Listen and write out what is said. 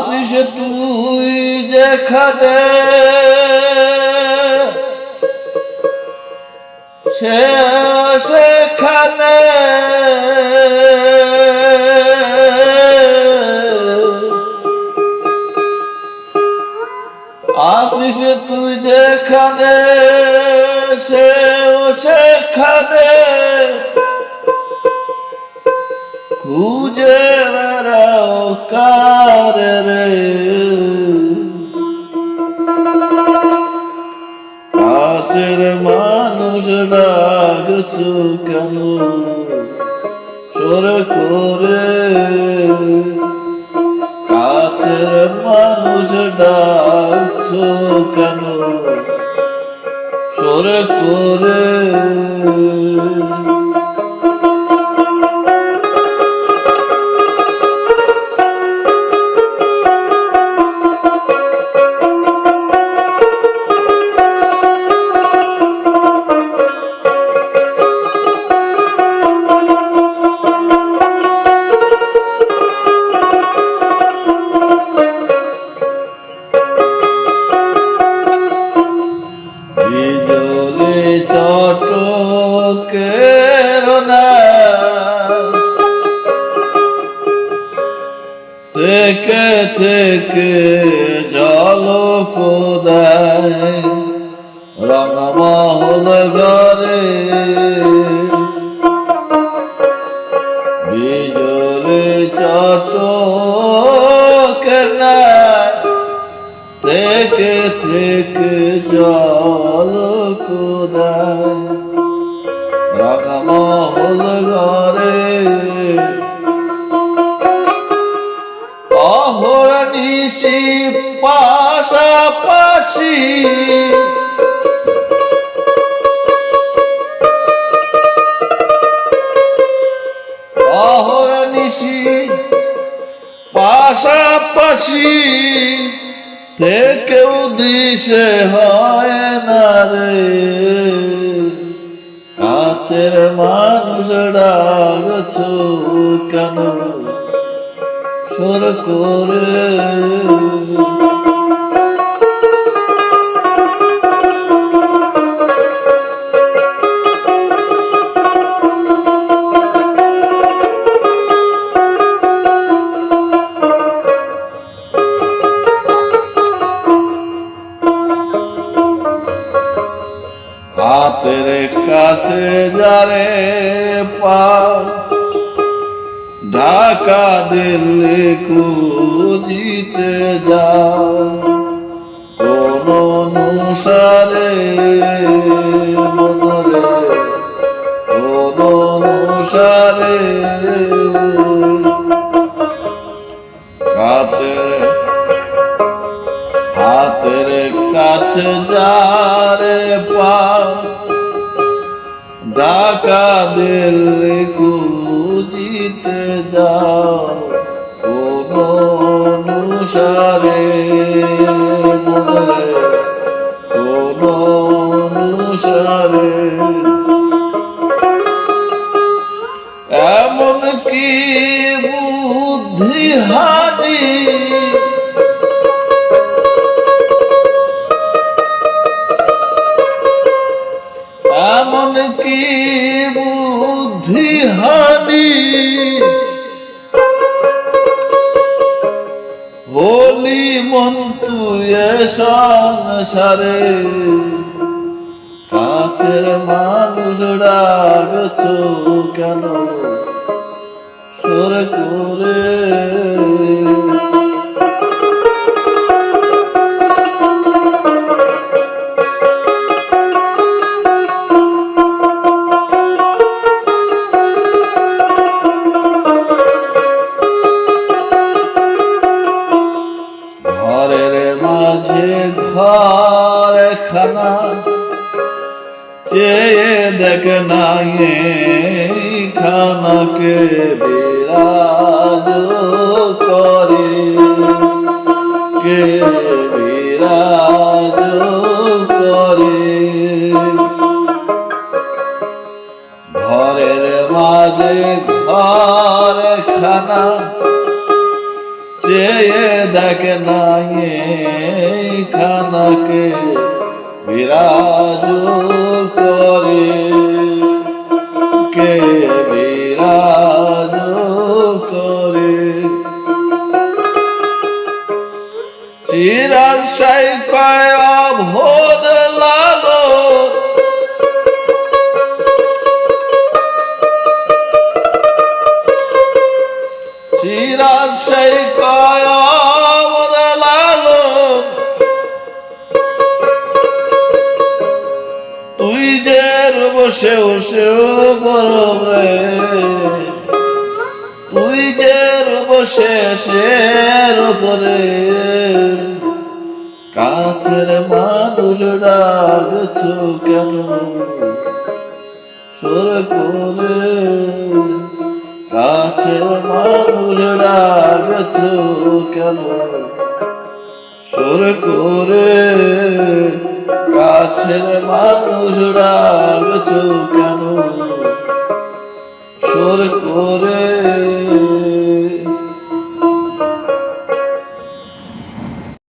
আসিস তুই যেখানে সে সেখানে। আসিস তুই যেখানে সেও সেখানে। খুঁজে বেড়াও কার রে কাছের মানুষ ডাকছো কেন সর করে কাছের মানুষ ডাকছো কেন সর করে থেকে জল কোদায়? রঙমহল ঘরে বিজলি না থেকে থেকে জল কোদায়। রঙমহল ঘরে অহরনিশি পাশাপাশি। অহরনিশি পাশাপাশি। থেকেও দিশে হয় না রে। কাছের মানুষ ডাকছো কেন? সুর করে। হাতের কাছে যারে পা ঢাকা দিল্লি খুঁজিতে যাও কোন অনুসারে মনরে, কোন অনুসারে কাতের হাতের কাছে যারে পা দিল্লি খুঁজিতে যাও কোন অনুসারে মনে কোন অনুসারে এমন কি বুদ্ধি হানি এমন কি বুদ্ধি হানি? মন তুই সংসারে। কাছের মানুষ ডাকছ কেন? সুর করে চেয়ে দেখ না খানাকে বিরাজ করে কে বিরাজ করে ঘরের মাঝে ঘর খানা চেয়ে দেখে নাই এই খানাকে বিরাজ করে চিরাশাই কয় অভোদ লালো চিরাশাই কয় অভোদ লালো তুই যে বসে বসে বরবে তুই যে বসে শের উপরে কাছের মানুষ ডাকছ কেন সুর করে। কাছের মানুষ ডাকছ কেন সুর করে। কাছের মানুষ ডাকছ কেন সুর করে।